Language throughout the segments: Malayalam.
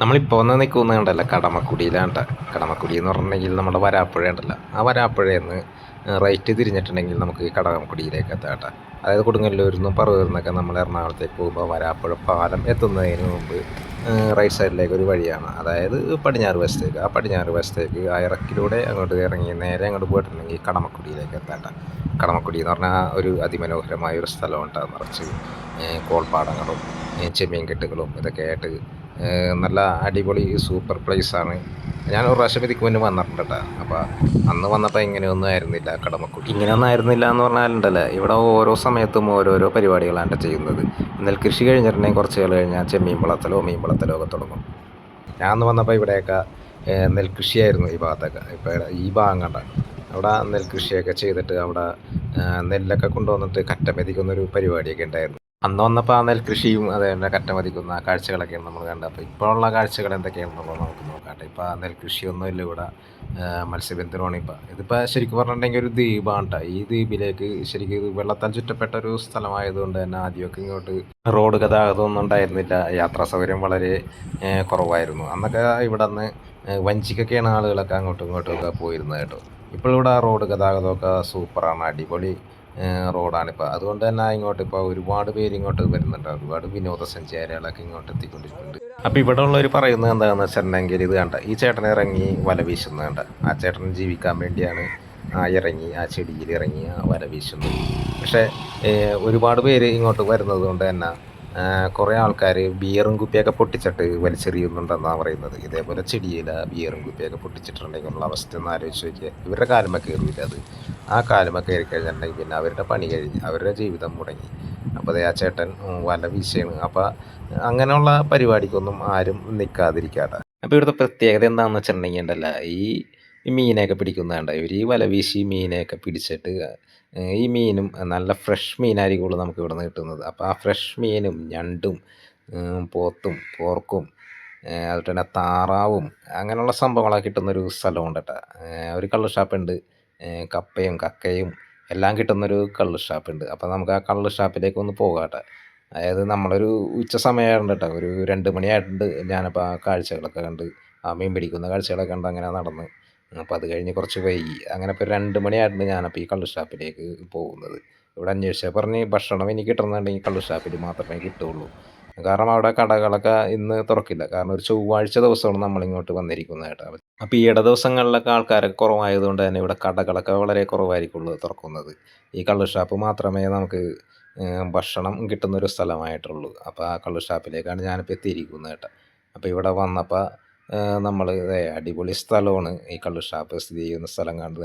നമ്മളിപ്പോൾ വന്ന് നിൽക്കുന്നത് കണ്ടല്ലോ? കടമക്കുടിയിലാണ് ട്ടോ. കടമക്കുടി എന്ന് പറഞ്ഞിട്ടുണ്ടെങ്കിൽ നമ്മുടെ വരാപ്പുഴ ഉണ്ടല്ലോ. ആ വരാപ്പുഴയിൽ നിന്ന് റൈറ്റ് തിരിഞ്ഞിട്ടുണ്ടെങ്കിൽ നമുക്ക് കടമക്കുടിയിലേക്ക് എത്താം കേട്ടോ അതായത് കൊടുങ്ങല്ലൂരിൽ നിന്നും പറവൂരിൽ നിന്നൊക്കെ നമ്മൾ എറണാകുളത്തേക്ക് പോകുമ്പോൾ വരാപ്പുഴ പാലം എത്തുന്നതിന് മുമ്പ് റൈറ്റ് സൈഡിലേക്ക് ഒരു വഴിയാണ്. അതായത് പടിഞ്ഞാറ് വശത്തേക്ക്. ആ പടിഞ്ഞാറ് വശത്തേക്ക് ആ ഇറക്കിലൂടെ അങ്ങോട്ട് ഇറങ്ങി നേരെ അങ്ങോട്ട് പോയിട്ടുണ്ടെങ്കിൽ കടമക്കുടിയിലേക്ക് എത്താം ട്ടോ. കടമക്കുടി എന്ന് പറഞ്ഞാൽ ഒരു അതിമനോഹരമായ ഒരു സ്ഥലമുണ്ട് നിറച്ച് കോൾപ്പാടങ്ങളും ചെമ്മീൻ കെട്ടുകളും ഇതൊക്കെ ആയിട്ട് നല്ല അടിപൊളി സൂപ്പർ പ്ലേസാണ് ആണ്. ഞാൻ ഒരു പ്രാവശ്യം ഇതിക്ക് മുന്നേ വന്നിട്ടുണ്ട് കേട്ടോ അപ്പോൾ അന്ന് വന്നപ്പോൾ ഇങ്ങനെയൊന്നും ആയിരുന്നില്ല കടമക്കുട്ടി. ഇങ്ങനെയൊന്നും ആയിരുന്നില്ല എന്ന് പറഞ്ഞാലുണ്ടല്ലോ ഇവിടെ ഓരോ സമയത്തും ഓരോരോ പരിപാടികളാണ് ചെയ്യുന്നത്. നെൽകൃഷി കഴിഞ്ഞിട്ടുണ്ടെങ്കിൽ കുറച്ച് കാലം കഴിഞ്ഞാൽ ചെമ്മീൻ വളത്തലോ മീൻ വളത്തലോ ഒക്കെ തുടങ്ങും. ഞാൻ അന്ന് വന്നപ്പോൾ ഇവിടെയൊക്കെ നെൽകൃഷിയായിരുന്നു ഈ ഭാഗത്തൊക്കെ. ഇപ്പോൾ ഈ ഭാഗം കണ്ട. അവിടെ നെൽകൃഷിയൊക്കെ ചെയ്തിട്ട് അവിടെ നെല്ലൊക്കെ കൊണ്ടുവന്നിട്ട് കറ്റമെതിക്കുന്നൊരു പരിപാടിയൊക്കെ ഉണ്ടായിരുന്നു. അന്ന് വന്നപ്പോൾ ആ നെൽകൃഷിയും അതേപോലെ കറ്റ മതിക്കുന്ന കാഴ്ചകളൊക്കെ കാഴ്ചകളൊക്കെയാണ് നമ്മൾ കണ്ടത്. അപ്പോൾ ഇപ്പോഴുള്ള കാഴ്ചകൾ എന്തൊക്കെയാണെന്നുള്ളത് നമുക്ക് നോക്കാട്ടെ. ഇപ്പോൾ ആ നെൽകൃഷിയൊന്നും ഇല്ല ഇവിടെ. മത്സ്യബന്ധനമാണ് ഇപ്പോൾ ഇതിപ്പോൾ ശരിക്കും പറഞ്ഞിട്ടുണ്ടെങ്കിൽ ഒരു ദ്വീപാണ് കേട്ടോ ഈ ദ്വീപിലേക്ക് ശരിക്കും വെള്ളത്താൽ ചുറ്റപ്പെട്ട ഒരു സ്ഥലമായതുകൊണ്ട് തന്നെ ആദ്യമൊക്കെ ഇങ്ങോട്ട് റോഡ് ഗതാഗതമൊന്നും ഉണ്ടായിരുന്നില്ല. യാത്രാ സൗകര്യം വളരെ കുറവായിരുന്നു. അന്നൊക്കെ ഇവിടെ നിന്ന് വഞ്ചിക്കൊക്കെയാണ് ആളുകളൊക്കെ അങ്ങോട്ടും ഇങ്ങോട്ടും ഒക്കെ പോയിരുന്നത് കേട്ടോ. ഇപ്പോൾ ഇവിടെ റോഡ് ഗതാഗതമൊക്കെ സൂപ്പറാണ്. അടിപൊളി റോഡാണിപ്പോൾ അതുകൊണ്ട് തന്നെ ഇങ്ങോട്ട് ഇപ്പോൾ ഒരുപാട് പേര് ഇങ്ങോട്ട് വരുന്നുണ്ട്. ഒരുപാട് വിനോദസഞ്ചാരികളൊക്കെ ഇങ്ങോട്ട് എത്തിക്കൊണ്ടിരിക്കുന്നുണ്ട്. അപ്പോൾ ഇവിടെ ഉള്ളവർ പറയുന്നത് എന്താണെന്ന് വെച്ചിട്ടുണ്ടെങ്കിൽ ഇത് കണ്ട ഈ ചേട്ടൻ ഇറങ്ങി വല വീശുന്നത് കണ്ട. ആ ചേട്ടൻ ജീവിക്കാൻ വേണ്ടിയാണ് ആ ഇറങ്ങി ആ ചെടിയിൽ ഇറങ്ങി ആ വല വീശുന്നത്. പക്ഷേ ഒരുപാട് പേര് ഇങ്ങോട്ട് വരുന്നത് കൊണ്ട് തന്നെ കുറേ ആൾക്കാർ ബിയറും കുപ്പിയൊക്കെ പൊട്ടിച്ചിട്ട് വലിച്ചെറിയുന്നുണ്ടെന്നാണ് പറയുന്നത്. ഇതേപോലെ ചെടിയിൽ ബിയറും കുപ്പിയൊക്കെ പൊട്ടിച്ചിട്ടുണ്ടെങ്കിൽ ഉള്ള അവസ്ഥ ഒന്ന് ആലോചിച്ച് നോക്കിയാൽ ഇവരുടെ കാലമൊക്കെ കയറിയില്ല അത്. ആ കാലുമ കയറി കഴിഞ്ഞിട്ടുണ്ടെങ്കിൽ പിന്നെ അവരുടെ പണി കഴിഞ്ഞ് അവരുടെ ജീവിതം മുടങ്ങി. അപ്പോൾ അതേ ആ ചേട്ടൻ വല്ല വല വീശയാണ് അപ്പോൾ അങ്ങനെയുള്ള പരിപാടിക്കൊന്നും ആരും നിൽക്കാതിരിക്കാതെ അപ്പോൾ ഇവിടുത്തെ പ്രത്യേകത എന്താണെന്ന് വെച്ചിട്ടുണ്ടെങ്കിൽ ഈ മീനെയൊക്കെ പിടിക്കുന്നതുണ്ട്? ഇവർ ഈ വല വീശി മീനെയൊക്കെ പിടിച്ചിട്ട് ഈ മീനും നല്ല ഫ്രഷ് മീനായിരിക്കും നമുക്ക് ഇവിടെ നിന്ന് കിട്ടുന്നത്. അപ്പോൾ ആ ഫ്രഷ് മീനും ഞണ്ടും പോത്തും പോർക്കും അതുപോലെ തന്നെ താറാവും അങ്ങനെയുള്ള സംഭവങ്ങളൊക്കെ കിട്ടുന്നൊരു സ്ഥലമുണ്ട് കേട്ടോ. ഒരു കള്ളുഷാപ്പുണ്ട് കപ്പയും കക്കയും എല്ലാം കിട്ടുന്നൊരു കള്ള് ഷാപ്പുണ്ട്. അപ്പോൾ നമുക്ക് ആ കള്ള് ഷാപ്പിലേക്ക് ഒന്ന് പോകാം കേട്ടോ അതായത് നമ്മളൊരു ഉച്ച സമയമായിട്ടുണ്ട് കേട്ടോ ഒരു രണ്ട് മണിയായിട്ടുണ്ട്. ഞാനപ്പോൾ ആ കാഴ്ചകളൊക്കെ കണ്ട് ആ മീൻ പിടിക്കുന്ന കാഴ്ചകളൊക്കെ കണ്ട് അങ്ങനെ നടന്ന്. അപ്പോൾ അത് കഴിഞ്ഞ് കുറച്ച് വൈകി. അങ്ങനെ ഇപ്പോൾ രണ്ട് മണിയായിട്ടുണ്ട് ഞാനപ്പോൾ ഈ കള്ള് ഷാപ്പിലേക്ക് പോകുന്നത്. ഇവിടെ അന്വേഷിച്ചാൽ പറഞ്ഞ് ഭക്ഷണം എനിക്ക് കിട്ടുന്നുണ്ടെങ്കിൽ കള്ള് ഷാപ്പിൽ മാത്രമേ കിട്ടുള്ളൂ. കാരണം അവിടെ കടകളൊക്കെ ഇന്ന് തുറക്കില്ല. കാരണം ഒരു ചൊവ്വാഴ്ച ദിവസമാണ് നമ്മളിങ്ങോട്ട് വന്നിരിക്കുന്നത് കേട്ടോ. അപ്പോൾ ഈ ഇടദിവസങ്ങളിലൊക്കെ ആൾക്കാരൊക്കെ കുറവായതുകൊണ്ട് തന്നെ ഇവിടെ കടകളൊക്കെ വളരെ കുറവായിരിക്കുള്ളൂ തുറക്കുന്നത്. ഈ കള്ള് ഷാപ്പ് മാത്രമേ നമുക്ക് ഭക്ഷണം കിട്ടുന്ന ഒരു സ്ഥലമായിട്ടുള്ളൂ. അപ്പോൾ ആ കള്ള് ഷാപ്പിലേക്കാണ് ഞാനിപ്പോൾ എത്തിയിരിക്കുന്നത് കേട്ടോ. അപ്പോൾ ഇവിടെ വന്നപ്പോൾ നമ്മൾ അടിപൊളി സ്ഥലമാണ് ഈ കള്ള് ഷാപ്പ് സ്ഥിതി ചെയ്യുന്ന സ്ഥലം കണ്ടു?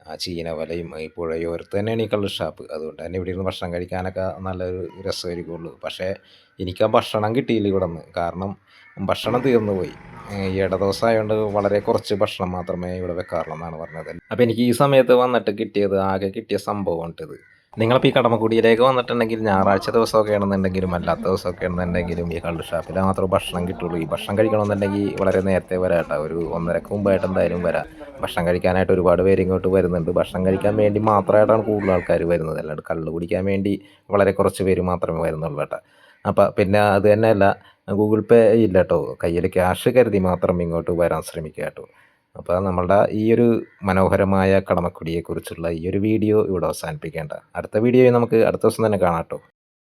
വേണ്ട ചീന വലയും ഈ പുഴയോരത്ത് തന്നെയാണ് ഈ കള്ള് ഷാപ്പ് അതുകൊണ്ട് തന്നെ ഇവിടെ ഇരുന്ന് ഭക്ഷണം കഴിക്കാനൊക്കെ നല്ലൊരു രസമായിരിക്കുള്ളൂ. പക്ഷേ എനിക്ക് ആ ഭക്ഷണം കിട്ടിയില്ല ഇവിടെ നിന്ന് കാരണം ഭക്ഷണം തീർന്നു പോയി. ഈ ഇട ദിവസം ആയതുകൊണ്ട് വളരെ കുറച്ച് ഭക്ഷണം മാത്രമേ ഇവിടെ വെക്കാറുള്ളൂ എന്നാണ് പറഞ്ഞത്. അപ്പോൾ എനിക്ക് ഈ സമയത്ത് വന്നിട്ട് കിട്ടിയത് ആകെ കിട്ടിയ സംഭവമാണ് ഇത്. നിങ്ങളിപ്പോൾ ഈ കടമക്കുടിയിലേക്ക് വന്നിട്ടുണ്ടെങ്കിൽ ഞായറാഴ്ച ദിവസമൊക്കെ ആണെന്നുണ്ടെങ്കിലും അല്ലാത്ത ദിവസമൊക്കെ ആണെന്നുണ്ടെങ്കിലും ഈ കള്ള് ഷാപ്പിൽ മാത്രമേ ഭക്ഷണം കിട്ടുള്ളൂ. ഈ ഭക്ഷണം കഴിക്കണമെന്നുണ്ടെങ്കിൽ വളരെ നേരത്തെ വരാം കേട്ടോ. ഒരു ഒന്നരക്ക് മുമ്പായിട്ട് എന്തായാലും വരാം. ഭക്ഷണം കഴിക്കാനായിട്ട് ഒരുപാട് പേര് ഇങ്ങോട്ട് വരുന്നുണ്ട്. ഭക്ഷണം കഴിക്കാൻ വേണ്ടി മാത്രമായിട്ടാണ് കൂടുതൽ ആൾക്കാർ വരുന്നത്. അല്ലാണ്ട് കള്ള് കുടിക്കാൻ വേണ്ടി വളരെ കുറച്ച് പേര് മാത്രമേ വരുന്നുള്ളൂ കേട്ടോ. അപ്പം പിന്നെ അത് തന്നെയല്ല ഗൂഗിൾ പേ ഇല്ല കേട്ടോ. കയ്യിൽ ക്യാഷ് കരുതി മാത്രം ഇങ്ങോട്ട് വരാൻ ശ്രമിക്കുക കേട്ടോ. അപ്പോൾ നമ്മളുടെ ഈ ഒരു മനോഹരമായ കടമക്കുടിയെക്കുറിച്ചുള്ള ഈ ഒരു വീഡിയോ ഇവിടെ അവസാനിപ്പിക്കേണ്ട. അടുത്ത വീഡിയോയിൽ നമുക്ക് അടുത്ത ദിവസം തന്നെ കാണാം കേട്ടോ.